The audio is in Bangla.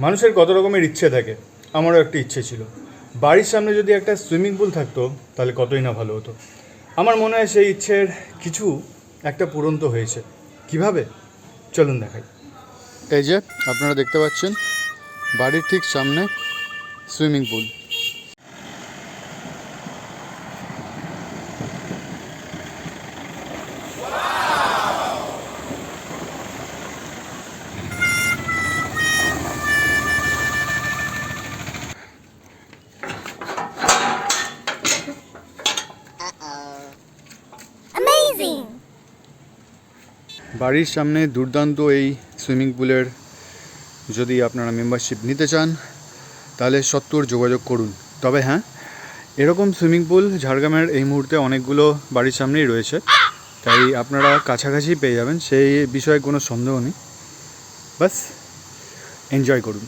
মানুষের কত রকমের ইচ্ছে থাকে, আমারও একটা ইচ্ছে ছিল। বাড়ির সামনে যদি একটা সুইমিং পুল থাকতো, তাহলে কতই না ভালো হতো। আমার মনে হয় সেই ইচ্ছের কিছু একটা পূরণ তো হয়েছে। কীভাবে? চলুন দেখাই। এই যে, আপনারা দেখতে পাচ্ছেন, বাড়ির ঠিক সামনে সুইমিং পুল। বাড়ির সামনে দুর্দান্ত এই সুইমিং পুলের যদি আপনারা মেম্বারশিপ নিতে চান, তাহলে সত্তর যোগাযোগ করুন। তবে হ্যাঁ এরকম সুইমিং পুল ঝাড়গ্রামের এই মুহূর্তে অনেকগুলো বাড়ির সামনেই রয়েছে। তাই আপনারা কাছাকাছি পেয়ে যাবেন, সেই বিষয়ে কোনো সন্দেহ নেই। বাস এনজয় করুন।